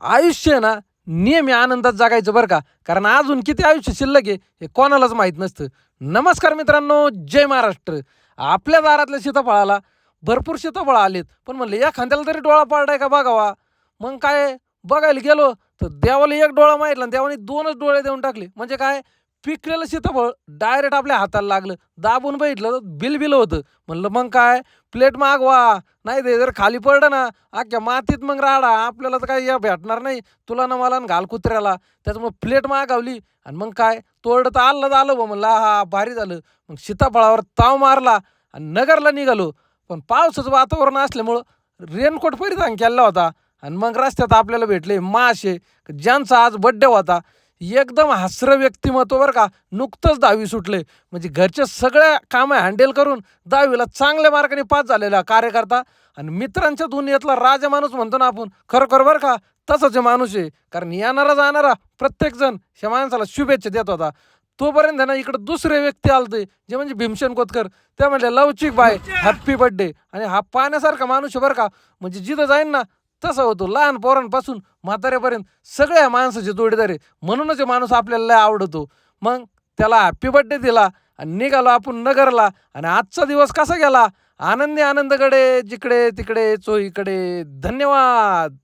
आयुष्य आहे ना नेहमी आनंदात जगायचं बरं का? कारण अजून किती आयुष्य शिल्लक आहे हे कोणालाच माहीत नसतं. नमस्कार मित्रांनो जय महाराष्ट्र. आपल्या दारातल्या सीताफळाला भरपूर सीताफळ आलेत पण म्हणलं एखाद्याला तरी डोळा पाडलाय का बघावा? मग काय बघायला गेलो तर देवाला एक डोळा माहितला आणि देवाने दोनच डोळे देऊन टाकले. म्हणजे काय पिकलेलं सीताफळ डायरेक्ट आपल्या हाताला लागलं. दाबून बघितलं तर बिल बिल होतं. म्हणलं मग काय? प्लेट मागवा. नाही ते जर खाली पडलं ना अख्ख्या मातीत मग राडा. आपल्याला तर काही या भेटणार नाही. तुला ना मला घाल कुत्र्याला. त्याच्यामुळे प्लेट मागवली आणि मग काय? तोरडं तर आलं तर आलं बा म्हणलं हा भारी झालं. मग सीताफळावर ताव मारला आणि नगरला निघालो. पण पावसाचं वातावरण असल्यामुळं रेनकोट परिधान केला होता. आणि मग रस्त्यात आपल्याला भेटले मासे. ज्यांचा आज बड्डे होता एकदम हास्र व्यक्तिमत्व बरं का. नुकतंच दहावी सुटले. म्हणजे घरचे सगळ्या कामं हँडल करून दहावीला चांगल्या मार्काने पास झालेला कार्यकर्ता आणि मित्रांच्या दुनियेतला राजा माणूस म्हणतो ना आपण खरोखर बरं का तसंच माणूस आहे. कारण येणारा जाणारा प्रत्येकजण ह्या माणसाला शुभेच्छा देत होता. तोपर्यंत ना इकडं दुसरे व्यक्ती आलते जे म्हणजे भीमसेन कोतकर. ते म्हणले लवचिक बाय हॅप्पी बर्थडे आणि हा पाण्यासारखा माणूस आहे बरं का. म्हणजे जिथं जाईन ना तसं होतो. लहान पोरांपासून म्हाताऱ्यापर्यंत सगळ्या माणसाचे जोडीदार आहे म्हणूनच माणूस आपल्याला लय आवडतो. मग त्याला हॅप्पी बर्थडे दिला आणि निघालो आपण नगरला आणि आजचा दिवस कसा गेला? आनंदी आनंदकडे जिकडे तिकडे चोईकडे धन्यवाद!